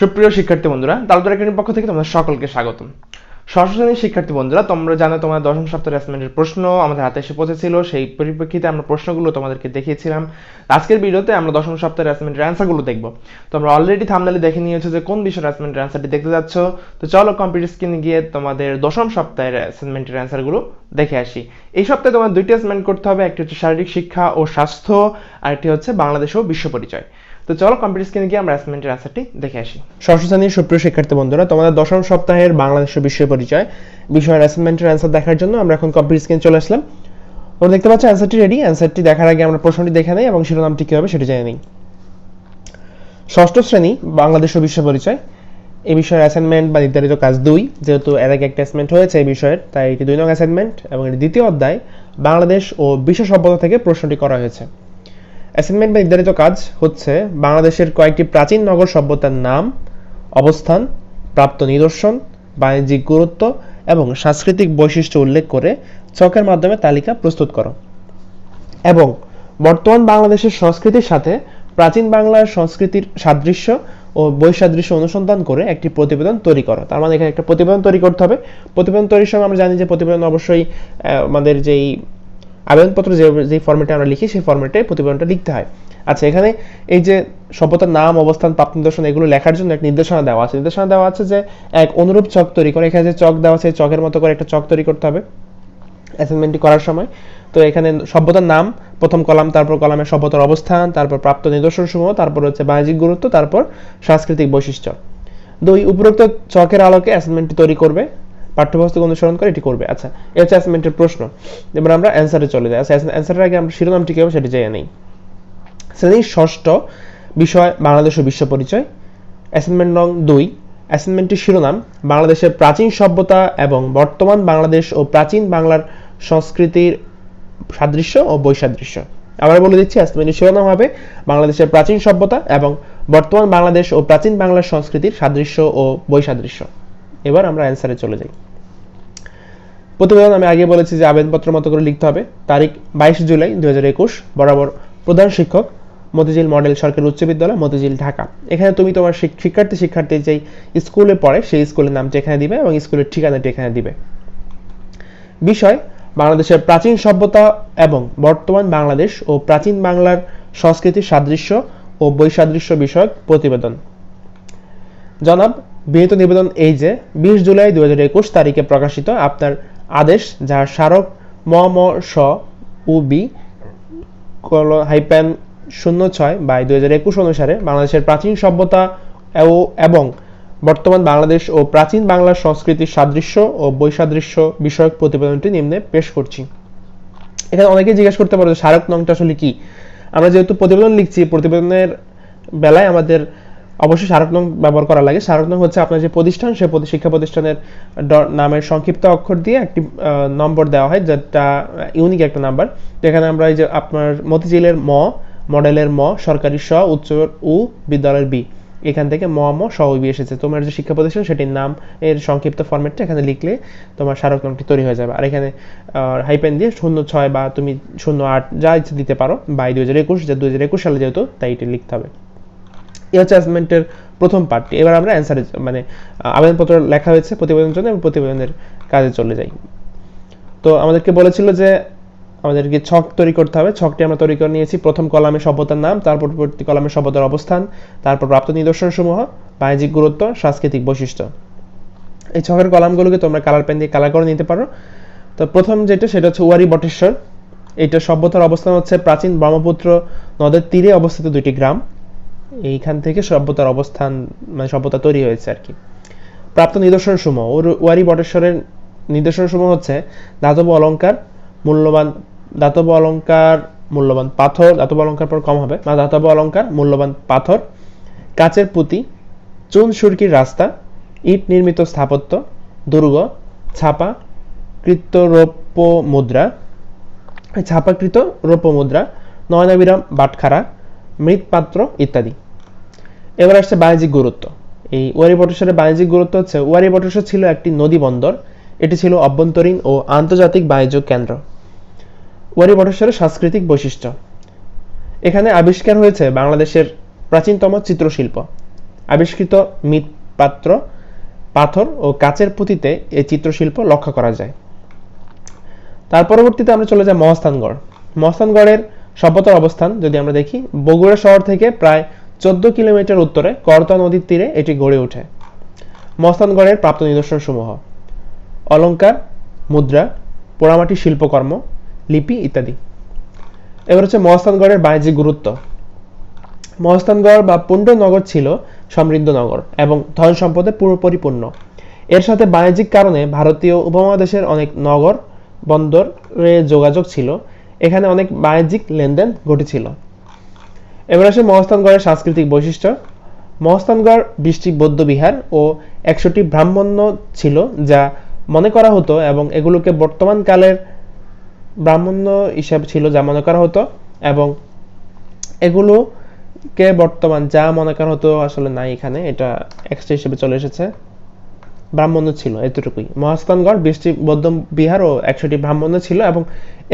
সুপ্রিয় শিক্ষার্থী বন্ধুরা, তালতলা একাডেমির পক্ষ থেকে তোমাদের সকলকে স্বাগতম। ষষ্ঠ শ্রেণির শিক্ষার্থী বন্ধুরা, তোমরা জানো তোমার দশম সপ্তাহের অ্যাসাইনমেন্টের প্রশ্ন আমাদের হাতে এসে পৌঁছেছিল। সেই পরিপ্রেক্ষিতে আমরা প্রশ্নগুলো তোমাদেরকে দেখিয়েছিলাম। আজকের ভিডিওতে আমরা দশম সপ্তাহের অ্যাসাইনমেন্টের অ্যান্সারগুলো দেখব। তোমরা অলরেডি থামনালে দেখে নিয়েছো যে কোন বিষয়ের অ্যাসাইনমেন্টের অ্যান্সারটি দেখতে যাচ্ছ। তো চলো কম্পিউটার স্ক্রিনে গিয়ে তোমাদের দশম সপ্তাহের অ্যাসাইনমেন্টের অ্যান্সারগুলো দেখে আসি। এই সপ্তাহে তোমার দুইটি অ্যাসাইনমেন্ট করতে হবে, একটি হচ্ছে শারীরিক শিক্ষা ও স্বাস্থ্য আর একটি হচ্ছে বাংলাদেশ ও বিশ্ব পরিচয়। তো চলো কম্পিউটার স্ক্রিনে গিয়ে আমরা অ্যাসাইনমেন্টের অ্যান্সারটি দেখে আসি। ষষ্ঠ শ্রেণির সুপ্রিয় শিক্ষার্থী বন্ধুরা, তোমাদের দশম সপ্তাহের বাংলাদেশ বিশ্ব পরিচয় বিষয়ের অ্যাসাইনমেন্টের অ্যান্সার দেখার জন্য আমরা এখন কম্পিউটার স্ক্রিনে চলে আসলাম। তোমরা দেখতে পাচ্ছ অ্যান্সারটি রেডি অ্যান্সারটি দেখার আগে আমরা প্রশ্নটি দেখে নেই এবং শিরোনামটি কী হবে সেটি জেনে নিই। ষষ্ঠ শ্রেণি, বাংলাদেশ ও বিশ্ব পরিচয়। এই বিষয়ের অ্যাসাইনমেন্ট বা নির্ধারিত কাজ দুই। যেহেতু এর আগে একটা অ্যাসাইনমেন্ট হয়েছে এই বিষয়ের, তাই এটি দুই নং অ্যাসাইনমেন্ট এবং এটি দ্বিতীয় অধ্যায় বাংলাদেশ ও বিশ্ব সভ্যতা থেকে প্রশ্নটি করা হয়েছে। অ্যাসাইনমেন্ট বা নির্ধারিত কাজ হচ্ছে বাংলাদেশের কয়েকটি প্রাচীন নগর সভ্যতার নাম, অবস্থান, প্রাপ্ত নিদর্শন, বাণিজ্যিক গুরুত্ব এবং সাংস্কৃতিক বৈশিষ্ট্য উল্লেখ করে চকের মাধ্যমে তালিকা প্রস্তুত করো। এবং বর্তমান বাংলাদেশের সংস্কৃতির সাথে প্রাচীন বাংলার সংস্কৃতির সাদৃশ্য ও বৈসাদৃশ্য অনুসন্ধান করে একটি প্রতিবেদন তৈরি করো। তার মানে এখানে একটা প্রতিবেদন তৈরি করতে হবে। প্রতিবেদন তৈরির সময় আমরা জানি যে প্রতিবেদন অবশ্যই আমাদের যেই আবেদনপত্র যে যে ফর্মেটে আমরা লিখি, সেই ফর্মেটে প্রতিবেদনটা লিখতে হয়। আচ্ছা এখানে এই যে সভ্যতার নাম, অবস্থান, প্রাপ্ত নিদর্শন, এগুলো লেখার জন্য এক নির্দেশনা দেওয়া আছে। নির্দেশনা দেওয়া আছে যে, এক অনুরূপ চক তৈরি করে, এখানে যে চক দেওয়া আছে চকের মতো করে একটা চক তৈরি করতে হবে অ্যাসাইনমেন্টটি করার সময়। তো এখানে সভ্যতার নাম, প্রথম কলাম, তারপর কলামে সভ্যতার অবস্থান, তারপর প্রাপ্ত নিদর্শন সমূহ তারপর হচ্ছে বাণিজ্যিক গুরুত্ব, তারপর সাংস্কৃতিক বৈশিষ্ট্য। দুই উপরোক্ত চকের আলোকে অ্যাসাইনমেন্টটি তৈরি করবে। পাঠ্যপুস্তক অনুসরণ করে এটি করবে। আচ্ছা এ হচ্ছে অ্যাসাইনমেন্টের প্রশ্ন। এবার আমরা অ্যান্সারে চলে যাই। আচ্ছা অ্যান্সারের আগে আমরা শিরোনামটি কী হবে সেটি জেনে নেই। শ্রেণির ষষ্ঠ বিষয়, বাংলাদেশ ও বিশ্ব পরিচয়। অ্যাসাইনমেন্ট নং দুই অ্যাসাইনমেন্টটির শিরোনাম, বাংলাদেশের প্রাচীন সভ্যতা এবং বর্তমান বাংলাদেশ ও প্রাচীন বাংলার সংস্কৃতির সাদৃশ্য ও বৈসাদৃশ্য। আবার বলে দিচ্ছি অ্যাসাইনমেন্টের শিরোনাম হবে, বাংলাদেশের প্রাচীন সভ্যতা এবং বর্তমান বাংলাদেশ ও প্রাচীন বাংলার সংস্কৃতির সাদৃশ্য ও বৈসাদৃশ্য। এবার আমরা অ্যান্সারে চলে যাই। প্রতিবেদন আমি আগে বলেছি যে আবেদনপত্র মতো করে লিখতে হবে। তারিখ বাইশ জুলাই দুই হাজার একুশ, বরাবর প্রধান শিক্ষক, মতিঝিল মডেল সরকারি উচ্চ বিদ্যালয়, মতিঝিল, ঢাকা। এখানে তুমি তোমার শিক্ষার্থী শিক্ষার্থী যেই স্কুলে পড়ে, সেই স্কুলের নামটি এখানে দিবে এবং স্কুলের ঠিকানাটি এখানে দিবে। বিষয়, বাংলাদেশের প্রাচীন সভ্যতা এবং বর্তমান বাংলাদেশ ও প্রাচীন বাংলার সংস্কৃতির সাদৃশ্য ও বৈসাদৃশ্য বিষয়ক প্রতিবেদন। জনাব, বিনীত নিবেদন এই যে, বিশ জুলাই দুই হাজার একুশ তারিখে প্রকাশিত আপনার আদেশ, যার স্মারক ম ম স উ বি কল- হাইপেন শূন্য ছয় বাই দু হাজার একুশ অনুসারে বাংলাদেশের প্রাচীন সভ্যতা এবং বর্তমান বাংলাদেশ ও প্রাচীন বাংলার সংস্কৃতির সাদৃশ্য ও বৈসাদৃশ্য বিষয়ক প্রতিবেদনটি নিম্নে পেশ করছি। এখানে অনেকে জিজ্ঞেস করতে পারো স্মারক নংটা আসলে কি? আমরা যেহেতু প্রতিবেদন লিখছি, প্রতিবেদনের বেলায় আমাদের অবশ্যই স্মারক নং ব্যবহার করা লাগে। স্মারক নং হচ্ছে আপনার যে প্রতিষ্ঠান, সে শিক্ষা প্রতিষ্ঠানের নামের সংক্ষিপ্ত অক্ষর দিয়ে একটি নম্বর দেওয়া হয়, যেটা ইউনিক একটা নাম্বার। যেখানে আমরা এই যে আপনার মতিঝিলের ম, মডেলের ম, সরকারি স, উচ্চ উ, বিদ্যালয়ের বি। এখান থেকে ম ম, স বি এসেছে। তোমার যে শিক্ষা প্রতিষ্ঠান, সেটির নাম, এর সংক্ষিপ্ত ফরম্যাটটা এখানে লিখলে তোমার স্মারক নংটি তৈরি হয়ে যাবে। আর এখানে হাইপেন দিয়ে শূন্য ছয় বা তুমি শূন্য আট যা ইচ্ছে দিতে পারো বাই দুই হাজার একুশ, যে দুই হাজার একুশ সালে যেহেতু, তাই এটি লিখতে হবে। এই হচ্ছে অ্যাসাইনমেন্টের প্রথম পার্টটি এবার আমরা অ্যান্সারে মানে আবেদনপত্র লেখা হয়েছে প্রতিবেদনের জন্য এবং প্রতিবেদনের কাজে চলে যাই। তো আমাদেরকে বলেছিল যে, আমাদেরকে ছক তৈরি করতে হবে। ছকটি আমরা তৈরি করে নিয়েছি। প্রথম কলামে সভ্যতার নাম তারপর পরবর্তী কলামে সভ্যতার অবস্থান, তারপর প্রাপ্ত নিদর্শন সমূহ বাণিজ্যিক গুরুত্ব, সাংস্কৃতিক বৈশিষ্ট্য। এই ছকের কলামগুলোকে তোমরা কালার পেন দিয়ে কালার করে নিতে পারো। তো প্রথম যেটা, সেটা হচ্ছে ওয়ারি বটেশ্বর। এটা সভ্যতার অবস্থান হচ্ছে প্রাচীন ব্রহ্মপুত্র নদের তীরে অবস্থিত দুইটি গ্রাম। এইখান থেকে সভ্যতার অবস্থান মানে সভ্যতা তৈরি হয়েছে আর কি। প্রাপ্ত নিদর্শন সমূহ ওর ওয়ারি বটেশ্বরের নিদর্শন সমূহ হচ্ছে, ধাতব অলংকার মূল্যবান, ধাতব অলংকার মূল্যবান পাথর, ধাতব অলংকার পর কম হবে বা ধাতব অলংকার মূল্যবান পাথর, কাচের পুঁতি, চুন সুরকির রাস্তা, ইট নির্মিত স্থাপত্য, দুর্গ, ছাপা কৃত্য রৌপ্য মুদ্রা ছাপাকৃত রৌপ্য মুদ্রা নয়নাবিরাম বাটখারা, মৃৎপাত্র ইত্যাদি। এবার আসছে বাণিজ্যিক গুরুত্ব। এই ওয়ারি বটেশ্বরের বাণিজ্যিক গুরুত্ব হচ্ছে, ওয়ারি বটেশ্বর ছিল একটি নদী বন্দর, এটি ছিল অভ্যন্তরীণ ও আন্তর্জাতিক বাণিজ্য কেন্দ্র। ওয়ারি বটেশ্বরের সাংস্কৃতিক বৈশিষ্ট্য। এখানে আবিষ্কার হয়েছে বাংলাদেশের প্রাচীনতম চিত্রশিল্প। আবিষ্কৃত মৃৎপাত্র, পাথর ও কাচের পুঁতিতে এই চিত্রশিল্প লক্ষ্য করা যায়। তার পরবর্তীতে আমরা চলে যাই মহাস্থানগড়। মহাস্থানগড়ের সভ্যতার অবস্থান যদি আমরা দেখি, বগুড়া শহর থেকে প্রায় চোদ্দ কিলোমিটার উত্তরে করতা নদীর তীরে এটি গড়ে ওঠে। মস্তানগড়ের প্রাপ্ত নিদর্শন সমূহ অলঙ্কার মুদ্রা, পোড়ামাটি শিল্পকর্ম, লিপি ইত্যাদি। এবার হচ্ছে মহস্তানগড়ের বাণিজ্যিক গুরুত্ব। মহস্তানগড় বা পুণ্ডনগর ছিল সমৃদ্ধ নগর এবং ধন সম্পদে পরিপূর্ণ। এর সাথে বাণিজ্যিক কারণে ভারতীয় উপমহাদেশের অনেক নগর বন্দরে যোগাযোগ ছিল। এখানে অনেক বাণিজ্যিক লেনদেন ঘটেছিল। এবার আসে মহস্তানগড়ের সাংস্কৃতিক বৈশিষ্ট্য। মহাস্থানগড় বৃষ্টি বৌদ্ধ বিহার ও একশোটি ব্রাহ্মণ্য ছিল, যা মনে করা হতো এবং এগুলোকে বর্তমান কালের ব্রাহ্মণ্য হিসাব ছিল যা মনে করা হতো এবং এগুলোকে বর্তমান যা মনে করা হতো আসলে নাই এখানে, এটা এক্সট্রা হিসেবে চলে এসেছে। ব্রাহ্মণ্য ছিল, এতটুকুই। মহাস্থানগড় বৃষ্টি বৌদ্ধ বিহার ও একশোটি ব্রাহ্মণ্য ছিল এবং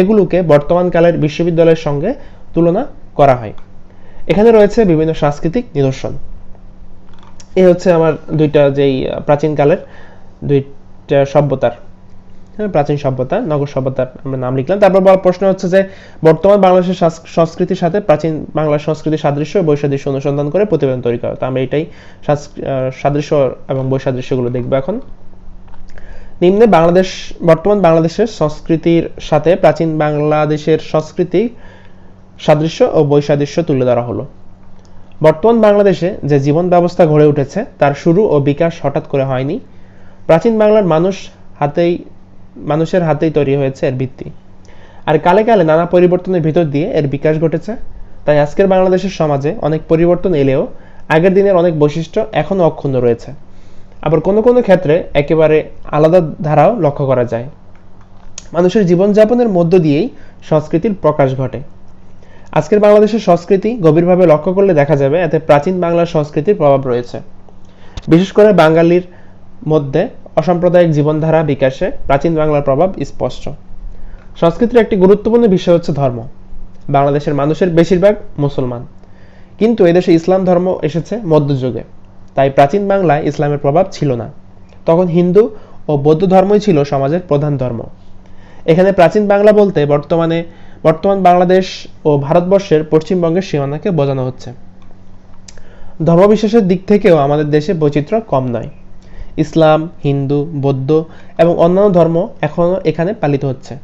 এগুলোকে বর্তমান কালের বিশ্ববিদ্যালয়ের সঙ্গে তুলনা করা হয়। এখানে রয়েছে বিভিন্ন সাংস্কৃতিক নিদর্শন। এই হচ্ছে আমার দুইটা যেই প্রাচীনকালের দুইটা সভ্যতার। হ্যাঁ প্রাচীন সভ্যতা, নগর সভ্যতার আমরা নাম লিখলাম। তারপর প্রশ্ন হচ্ছে যে, বর্তমান বাংলাদেশের সংস্কৃতির সাথে প্রাচীন বাংলার সংস্কৃতির সাদৃশ্য বৈসাদৃশ্য অনুসন্ধান করে প্রতিবেদন তৈরি করা। তো আমরা এটাই সাদৃশ্য এবং বৈসাদৃশ্যগুলো দেখব এখন। নিম্নে বাংলাদেশ, বর্তমান বাংলাদেশের সংস্কৃতির সাথে প্রাচীন বাংলাদেশের সংস্কৃতি সাদৃশ্য ও বৈসাদৃশ্য তুলে ধরা হলো। বর্তমান বাংলাদেশে যে জীবন ব্যবস্থা গড়ে উঠেছে, তার শুরু ও বিকাশ হঠাৎ করে হয়নি। প্রাচীন বাংলার মানুষ হাতেই, মানুষের হাতেই তৈরি হয়েছে এর ভিত্তি। আর কালে কালে নানা পরিবর্তনের ভিতর দিয়ে এর বিকাশ ঘটেছে। তাই আজকের বাংলাদেশের সমাজে অনেক পরিবর্তন এলেও আগের দিনের অনেক বৈশিষ্ট্য এখনও অক্ষুণ্ণ রয়েছে। আবার কোনো কোনো ক্ষেত্রে একেবারে আলাদা ধারাও লক্ষ্য করা যায়। মানুষের জীবনযাপনের মধ্য দিয়েই সংস্কৃতির প্রকাশ ঘটে। আজকের বাংলাদেশের সংস্কৃতি গভীরভাবে লক্ষ্য করলে দেখা যাবে এতে প্রাচীন বাংলার সংস্কৃতির প্রভাব রয়েছে। বিশেষ করে বাঙালির মধ্যে অসাম্প্রদায়িক জীবনধারা বিকাশে প্রাচীন বাংলার প্রভাব স্পষ্ট। সংস্কৃতির একটি গুরুত্বপূর্ণ বিষয় হচ্ছে ধর্ম। বাংলাদেশের মানুষের বেশিরভাগ মুসলমান। কিন্তু এদেশে ইসলাম ধর্ম এসেছে মধ্যযুগে। তাই প্রাচীন বাংলায় ইসলামের প্রভাব ছিল না। তখন হিন্দু ও বৌদ্ধ ধর্মই ছিল সমাজের প্রধান ধর্ম। এখানে প্রাচীন বাংলা বলতে বর্তমানে বর্তমান বাংলাদেশ ও ভারতবর্ষের পশ্চিমবঙ্গের সীমানাকে বোঝানো হচ্ছে। ধর্মবিশ্বাসের দিক থেকেও আমাদের দেশে বৈচিত্র্য কম নয়। ইসলাম, হিন্দু, বৌদ্ধ এবং অন্যান্য ধর্ম এখনও এখানে পালিত হচ্ছে।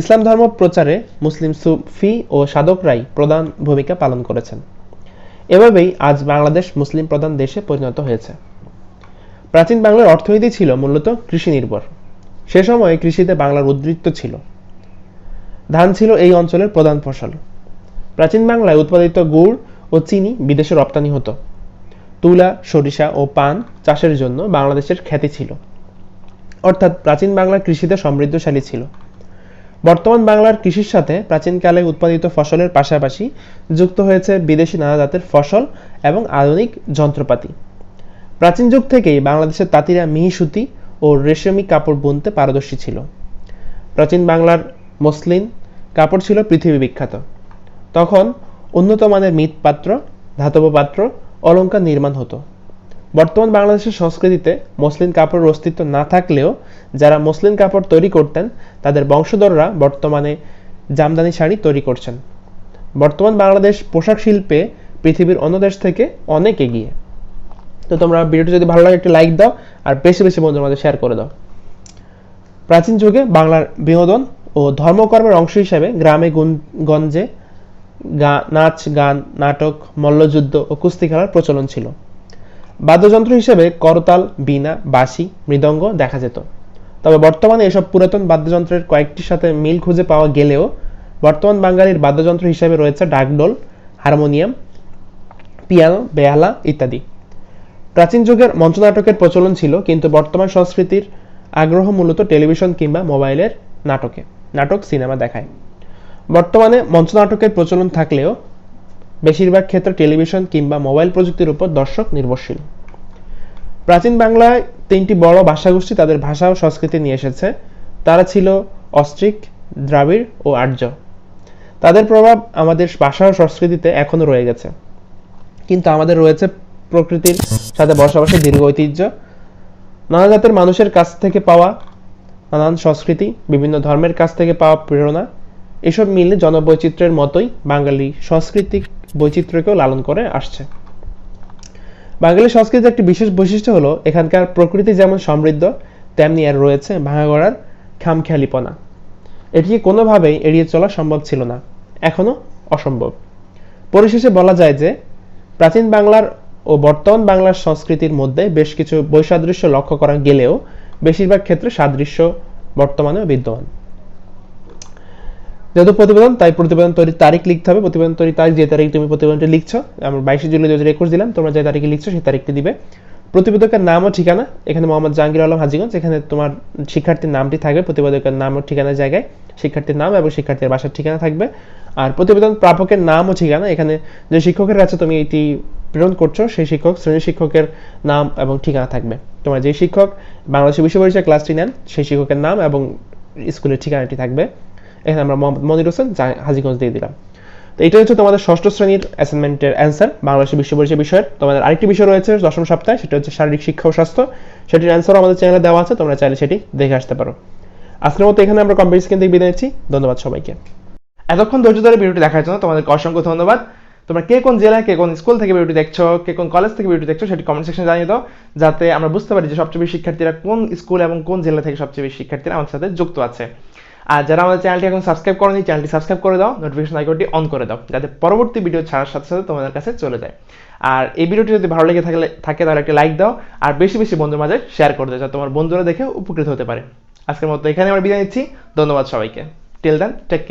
ইসলাম ধর্ম প্রচারে মুসলিম সুফি ও সাধকরাই প্রধান ভূমিকা পালন করেছেন। এভাবেই আজ বাংলাদেশ মুসলিম প্রধান দেশে পরিণত হয়েছে। প্রাচীন বাংলার অর্থনীতি ছিল মূলত কৃষি নির্ভর সে সময়ে কৃষিতে বাংলার উদ্বৃত্ত ছিল। ধান ছিল এই অঞ্চলের প্রধান ফসল। প্রাচীন বাংলায় উৎপাদিত গুড় ও চিনি বিদেশে রপ্তানি হতো। তুলা, সরিষা ও পান চাষের জন্য বাংলাদেশের খ্যাতি ছিল। অর্থাৎ প্রাচীন বাংলার কৃষিতে সমৃদ্ধশালী ছিল। বর্তমান বাংলার কৃষির সাথে প্রাচীনকালে উৎপাদিত ফসলের পাশাপাশি যুক্ত হয়েছে বিদেশি নানা জাতের ফসল এবং আধুনিক যন্ত্রপাতি। প্রাচীন যুগ থেকেই বাংলাদেশের তাঁতিরা মিহি সুতি ও রেশমি কাপড় বুনতে পারদর্শী ছিল। প্রাচীন বাংলার মসলিন কাপড় ছিল পৃথিবী বিখ্যাত। তখন উন্নত মানের মৃৎপাত্র ধাতব পাত্র অলঙ্কার নির্মাণ হতো। বর্তমান বাংলাদেশের সংস্কৃতিতে মসলিন কাপড়ের অস্তিত্ব না থাকলেও যারা মসলিন কাপড় তৈরি করতেন, তাদের বংশধররা বর্তমানে জামদানি শাড়ি তৈরি করছেন। বর্তমান বাংলাদেশ পোশাক শিল্পে পৃথিবীর অন্য দেশ থেকে অনেক এগিয়ে। তো তোমরা ভিডিওটি যদি ভালো লাগে, একটি লাইক দাও আর বেশি বেশি বন্ধুদের মধ্যে শেয়ার করে দাও। প্রাচীন যুগে বাংলার বিনোদন ও ধর্মকর্মের অংশ হিসেবে গ্রামে গঞ্জে নাচ, গান, নাটক, মল্লযুদ্ধ ও কুস্তি খেলার প্রচলন ছিল। বাদ্যযন্ত্র হিসেবে করতাল, বীণা, বাঁশি, মৃদঙ্গ দেখা যেত। তবে বর্তমানে এসব পুরাতন বাদ্যযন্ত্রের কয়েকটির সাথে মিল খুঁজে পাওয়া গেলেও বর্তমান বাঙালির বাদ্যযন্ত্র হিসেবে রয়েছে ডাকডোল, হারমোনিয়াম, পিয়ানো, বেহালা ইত্যাদি। প্রাচীন যুগের মঞ্চনাটকের প্রচলন ছিল, কিন্তু বর্তমান সংস্কৃতির আগ্রহ মূলত টেলিভিশন কিংবা মোবাইলের নাটকে। নাটক, সিনেমা দেখায়। বর্তমানে মঞ্চনাটকের প্রচলন থাকলেও বেশিরভাগ ক্ষেত্রে টেলিভিশন কিংবা মোবাইল প্রযুক্তির উপর দর্শক নির্ভরশীল। প্রাচীন বাংলায় তিনটি বড় ভাষাগোষ্ঠী তাদের ভাষা ও সংস্কৃতি নিয়ে এসেছে। তারা ছিল অস্ট্রিক, দ্রাবিড় ও আর্য। তাদের প্রভাব আমাদের ভাষা ও সংস্কৃতিতে এখনও রয়ে গেছে। কিন্তু আমাদের রয়েছে প্রকৃতির সাথে বসবাসের দীর্ঘ ঐতিহ্য। নানা জাতের মানুষের কাছ থেকে পাওয়া নানান সংস্কৃতি, বিভিন্ন ধর্মের কাছ থেকে পাওয়া প্রেরণা, এসব মিলে জনবৈচিত্র্যের মতোই বাঙালি সাংস্কৃতিক বৈচিত্র্যকেও লালন করে আসছে। বাঙালি সংস্কৃতির একটি বিশেষ বৈশিষ্ট্য হলো, এখানকার প্রকৃতি যেমন সমৃদ্ধ, তেমনি এর রয়েছে ভাঙাগড়ার খামখেয়ালিপনা। এটিকে কোনোভাবেই এড়িয়ে চলা সম্ভব ছিল না এখনও অসম্ভব। পরিশেষে বলা যায় যে, প্রাচীন বাংলার ও বর্তমান বাংলার সংস্কৃতির মধ্যে বেশ কিছু বৈসাদৃশ্য লক্ষ্য করা গেলেও বেশিরভাগ ক্ষেত্রে সাদৃশ্য বর্তমানেও বিদ্যমান। যেহেতু প্রতিবেদন, তাই প্রতিবেদন তৈরির তারিখ লিখতে হবে। প্রতিবেদন তৈরির তারিখ যে তারিখ তুমি প্রতিবেদনটি লিখছো, আমরা বাইশে জুলাই দু হাজার একুশ দিলাম, তোমরা যে তারিখে লিখছো সেই তারিখটি দিবে। প্রতিবেদকের নাম ও ঠিকানা, এখানে মোহাম্মদ জাহাঙ্গীর আলম হাজিগঞ্জ, এখানে তোমার শিক্ষার্থীর নামটি থাকবে, প্রতিবেদকের নাম ও ঠিকানার জায়গায় শিক্ষার্থীর নাম এবং শিক্ষার্থীর বাসার ঠিকানা থাকবে। আর প্রতিবেদন প্রাপকের নাম ও ঠিকানা, এখানে যে শিক্ষকের কাছে তুমি এটি প্রেরণ করছ, সেই শিক্ষক শ্রেণি শিক্ষকের নাম এবং ঠিকানা থাকবে। তোমার যে শিক্ষক বাংলাদেশ বিশ্ব পরিচয় ক্লাসটি নেন, সেই শিক্ষকের নাম এবং স্কুলের ঠিকানাটি থাকবে। এখানে আমরা মনির হোসেন হাজীগঞ্জ দিয়ে দিলাম। তো এটা হচ্ছে তোমাদের ষষ্ঠ শ্রেণির অ্যাসাইনমেন্টের অ্যান্সার বাংলাদেশের বিশ্ব পরিচয় বিষয়ের। তোমাদের আরেকটি বিষয় রয়েছে, দশম সপ্তাহে, সেটা হচ্ছে শারীরিক শিক্ষা ও স্বাস্থ্য। সেটির অ্যান্সারও আমাদের চ্যানেলে দেওয়া আছে, তোমরা চাইলে সেটি দেখে আসতে পারো। আজকের মতো এখানে আমরা কম্পিটিশন থেকে বিদায় নিচ্ছি। ধন্যবাদ সবাইকে। এতক্ষণ ধৈর্য ধরে ভিডিওটি দেখার জন্য তোমাদেরকে অসংখ্য ধন্যবাদ। তোমরা কে কোন জেলায়, কে কোন স্কুল থেকে ভিডিওটি দেখছ, কে কোন কলেজ থেকে ভিডিওটি দেখছ সেটি কমেন্ট সেকশনে জানিয়ে দাও, যাতে আমরা বুঝতে পারি যে সবচেয়ে বেশি শিক্ষার্থীরা কোন স্কুল এবং কোন জেলা থেকে সবচেয়ে বেশি শিক্ষার্থীরা আমাদের সাথে যুক্ত আছে। আর যারা আমাদের চ্যানেলটি এখন সাবস্ক্রাইব করেনি চ্যানেলটি সাবস্ক্রাইব করে দাও নোটিফিকেশন আইকনটি অন করে দাও, যাতে পরবর্তী ভিডিও ছাড়ার সাথে সাথে তোমাদের কাছে চলে যায়। আর এই ভিডিওটি যদি ভালো লেগে থাকলে থাকে তাহলে একটা লাইক দাও, আর বেশি বেশি বন্ধুর মাঝে শেয়ার করে দাও, যাতে তোমার বন্ধুরা দেখে উপকৃত হতে পারে। আজকের মতো এখানে আমরা বিদায় নিচ্ছি, ধন্যবাদ সবাইকে। Till then take